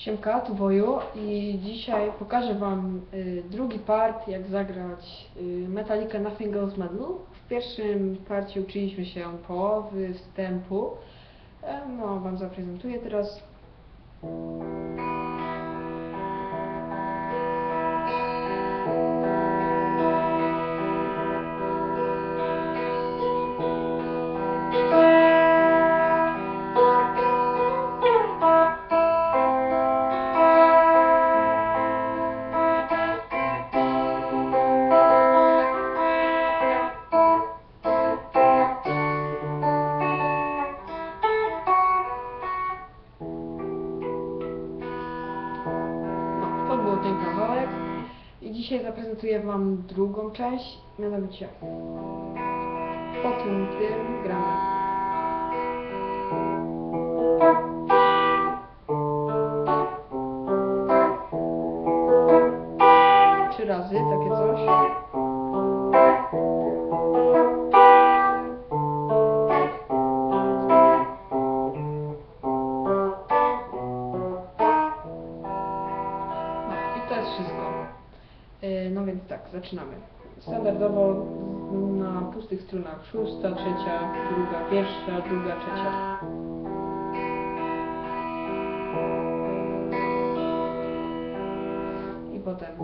Siemka, tu Woju i dzisiaj pokażę Wam y, drugi part, jak zagrać y, Metallica Nothing Goes Medal. W pierwszym parcie uczyliśmy się połowy wstępu. E, no, Wam zaprezentuję teraz. Dzisiaj zaprezentuję Wam drugą część, mianowicie po tym tym gramy. No więc tak, zaczynamy. Standardowo na pustych strunach szósta, trzecia, druga, pierwsza, druga, trzecia. I potem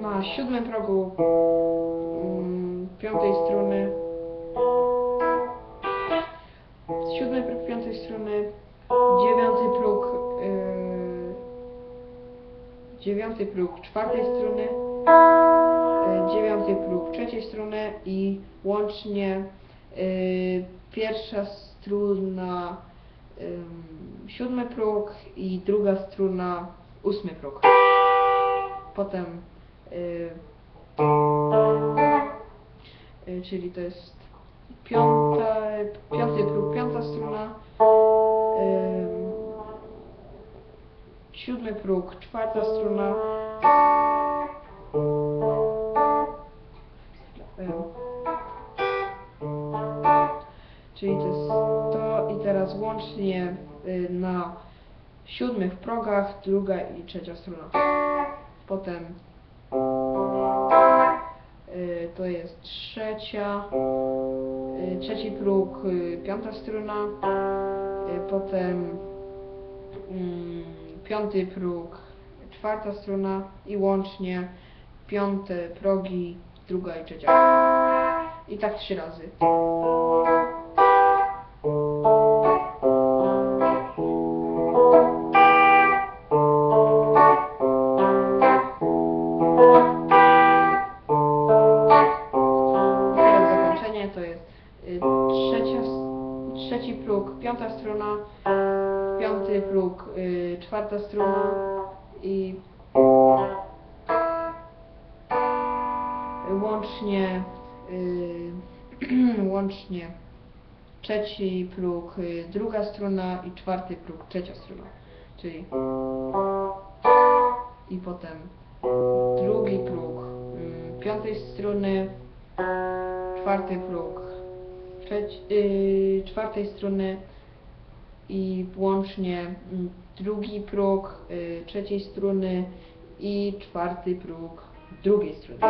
na siódmym progu mm, piątej struny siódmy próg piątej struny dziewiąty próg yy, dziewiąty próg czwartej struny yy, dziewiąty próg trzeciej struny i łącznie yy, pierwsza struna ym, siódmy próg i druga struna ósmy próg. Potem czyli to jest piąta, piąty próg, piąta struna, y, siódmy próg, czwarta struna, y, czyli to jest to i teraz łącznie y, na siódmych progach druga i trzecia struna. Potem y, to jest trzecia, y, trzeci próg, y, piąta struna, y, potem mm, piąty próg, czwarta struna i łącznie piąte progi, druga i trzecia. I tak trzy razy. Piąta struna, piąty próg, y, czwarta struna i łącznie y, łącznie trzeci próg, y, druga struna i czwarty próg, trzecia struna, czyli i potem drugi próg mm, piątej struny, czwarty próg trzeci, yy, czwartej struny i łącznie mm, drugi próg yy, trzeciej struny i czwarty próg drugiej struny.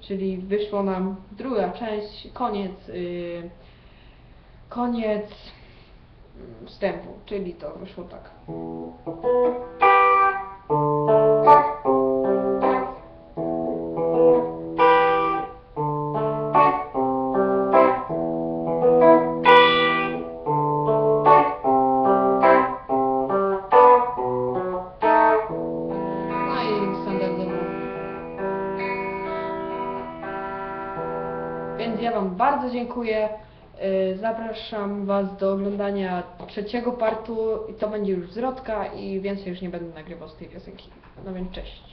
Czyli wyszło nam druga część, koniec, yy, koniec wstępu, czyli to wyszło tak. Wam bardzo dziękuję. Yy, Zapraszam Was do oglądania trzeciego partu i to będzie już zwrotka i więcej już nie będę nagrywał z tej piosenki. No więc cześć.